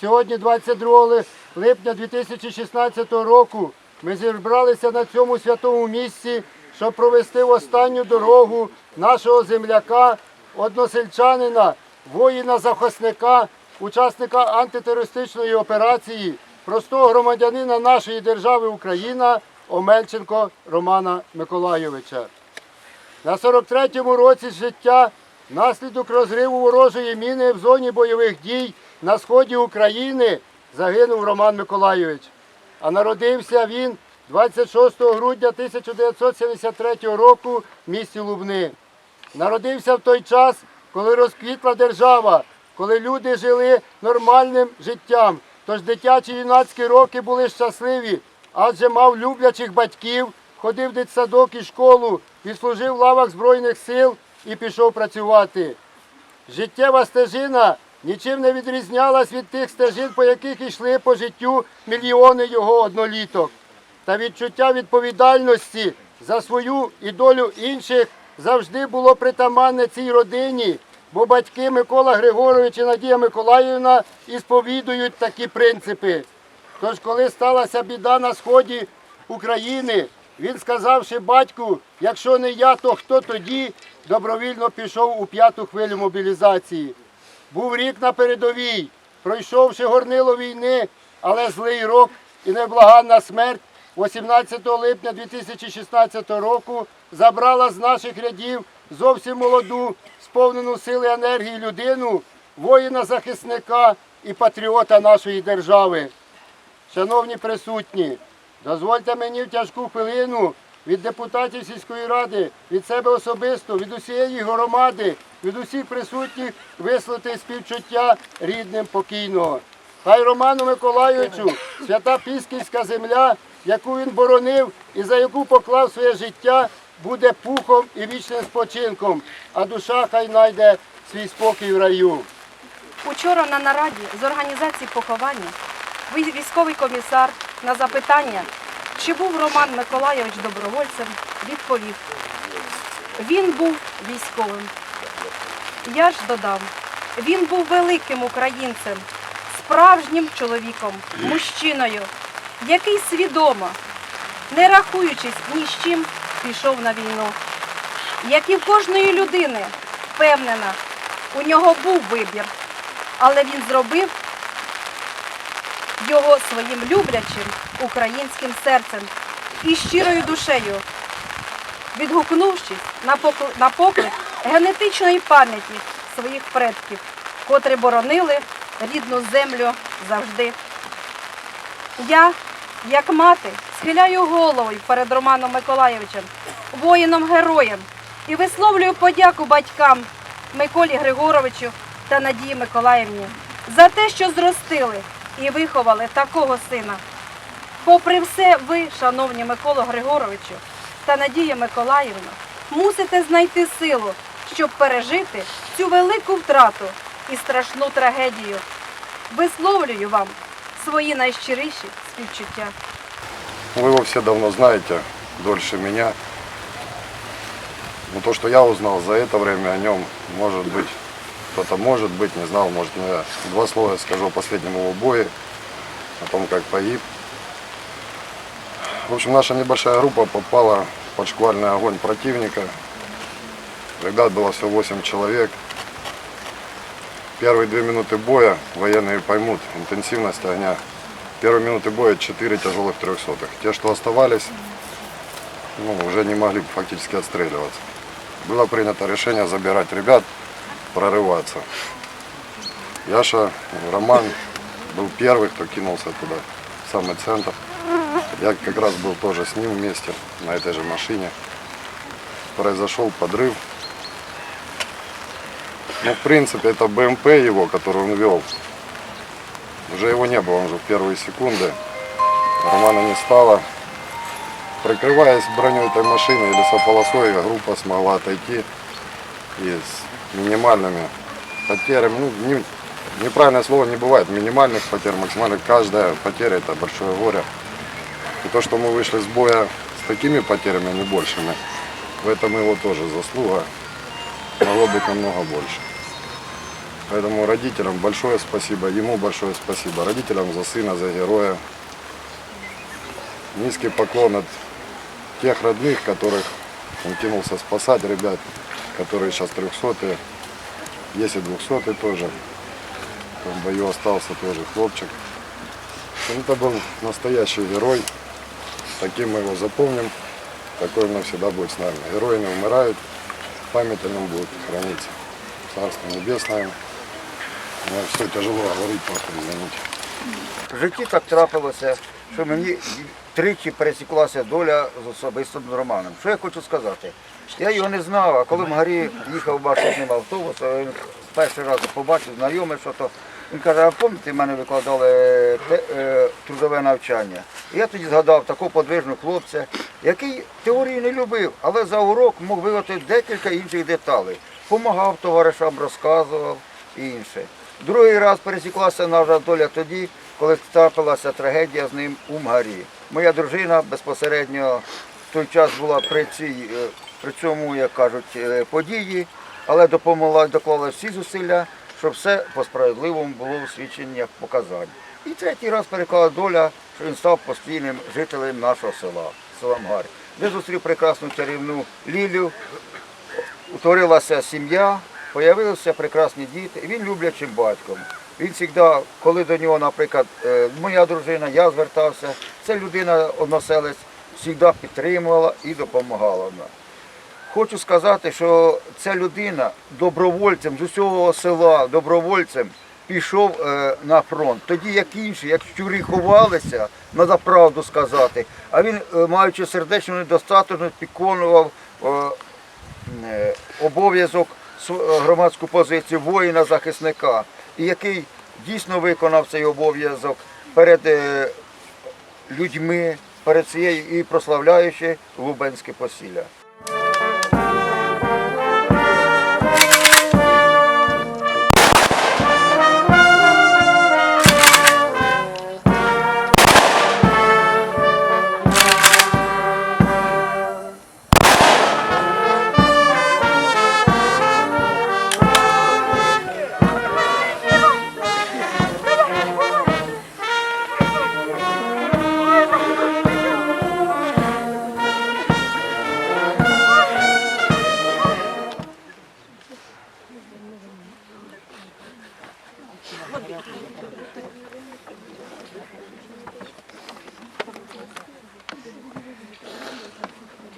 Сьогодні, 22 липня 2016 року, ми зібралися на цьому святому місці, щоб провести в останню дорогу нашого земляка, односельчанина, воїна-захисника, учасника антитерористичної операції, простого громадянина нашої держави Україна Омельченко Романа Миколайовича. На 43-му році життя внаслідок розриву ворожої міни в зоні бойових дій на сході України загинув Роман Миколайович. А народився він 26 грудня 1973 року в місті Лубни. Народився в той час, коли розквітла держава, коли люди жили нормальним життям. Тож дитячі юнацькі роки були щасливі, адже мав люблячих батьків, ходив в дитсадок і школу, відслужив в лавах Збройних сил і пішов працювати. Життєва стежина нічим не відрізнялась від тих стежин, по яких йшли по життю мільйони його одноліток. Та відчуття відповідальності за свою і долю інших завжди було притаманне цій родині, бо батьки Микола Григорович і Надія Миколаївна і сповідують такі принципи. Тож, коли сталася біда на сході України, він сказавши батьку, якщо не я, то хто тоді добровільно пішов у п'яту хвилю мобілізації. Був рік на передовій, пройшовши горнило війни, але злий рок і неблаганна смерть 18 липня 2016 року забрала з наших рядів зовсім молоду, сповнену сили енергії людину, воїна-захисника і патріота нашої держави. Шановні присутні, Дозвольте мені в тяжку хвилину від депутатів сільської ради, від себе особисто, від усієї громади, від усіх присутніх висловити співчуття рідним покійного. Хай Роману Миколайовичу свята Пісківська земля, яку він боронив і за яку поклав своє життя, буде пухом і вічним спочинком, а душа хай знайде свій спокій в раю. Учора на нараді з організації поховання ви- військовий комісар на запитання, чи був Роман Миколайович добровольцем, відповів. Він був військовим. Я ж додам, він був великим українцем, справжнім чоловіком, мужчиною, який свідомо, не рахуючись ні з чим, пішов на війну. Як і в кожної людини, впевнена, у нього був вибір, але він зробив його своїм люблячим українським серцем і щирою душею, відгукнувшись на поклик генетичної пам'яті своїх предків, котрі боронили рідну землю завжди. Я, як мати, схиляю голову перед Романом Миколайовичем, воїном-героєм, і висловлюю подяку батькам Миколі Григоровичу та Надії Миколаївні за те, що зростили і виховали такого сина. Попри все, ви, шановні Миколо Григоровичу та Надія Миколаївна, мусите знайти силу, щоб пережити цю велику втрату і страшну трагедію. Висловлюю вам свої найщиріші співчуття. Вы его все давно знаете, дольше меня. Но то, что я узнал за это время о нем, может быть, Кто-то может быть, не знал, может, но я два слова скажу о последнем его бое, о том, как погиб. В общем, наша небольшая группа попала под шквальный огонь противника. Ребят было всего 8 человек. Первые две минуты боя военные поймут интенсивность огня. Первые минуты боя 4 тяжелых трехсотых. Те, что оставались, ну, уже не могли фактически отстреливаться. Было принято решение забирать ребят, прорываться. Яша, Роман был первый, кто кинулся туда, в самый центр. Я как раз был тоже с ним вместе, на этой же машине. Произошел подрыв. Ну, в принципе, это БМП его, который он вел. Уже его не было, он же в первые секунды. Романа не стало. Прикрываясь броней этой машины или лесополосой, группа смогла отойти и минимальными потерями. Ну, не- неправильное слово не бывает. Минимальных потерь, максимальных. Каждая потеря это большое горе. И то, что мы вышли с боя с такими потерями, а не большими, в этом его тоже заслуга. Могло быть намного больше. Поэтому родителям большое спасибо, ему большое спасибо. Родителям за сына, за героя. Низкий поклон от тех родных, которых он кинулся спасать, ребят, которые сейчас трехсотые, есть и двухсотые тоже. В бою остался тоже хлопчик. Ну, Это был настоящий герой. Таким мы его запомним. Такой он навсегда будет с нами. Герои не умирают, память о нем будет храниться. Царство небесное. Мне все тяжело говорить, просто извините. В житті так трапилося, що мені тричі пересіклася доля з особистим Романом. Що я хочу сказати? Я його не знав, а коли в Гарі їхав маршрутним автобусом, він перший раз побачив, знайомий, що то. Він каже, а пам'ятаєте, мене викладали те- е, трудове навчання. І я тоді згадав такого подвижного хлопця, який теорії не любив, але за урок мог виготовити декілька інших деталей. Помагав товаришам, розказував і інше. Другий раз пересіклася наша доля тоді, коли трапилася трагедія з ним у Мгарі. Моя дружина безпосередньо в той час була при цій, е, при цьому, як кажуть, е, події, але допомогла, доклала всі зусилля, щоб все по справедливому було у свідченнях показань. І третій раз переклала доля, що він став постійним жителем нашого села, села Мгар, де зустрів прекрасну чарівну Лілю, утворилася сім'я, появилися прекрасні діти, і він люблячим батьком. Він завжди, коли до нього, наприклад, е, моя дружина, я звертався, це людина односелець, завжди підтримувала і допомагала нам. Хочу сказати, що ця людина добровольцем з усього села, добровольцем пішов е, на фронт. Тоді, як інші, як щурі ховалися, треба правду сказати, а він, е, маючи сердечну недостатність, підконував обов'язок громадську позицію воїна-захисника і який дійсно виконав цей обов'язок перед е, людьми, перед цією і прославляючи Лубенське посілля.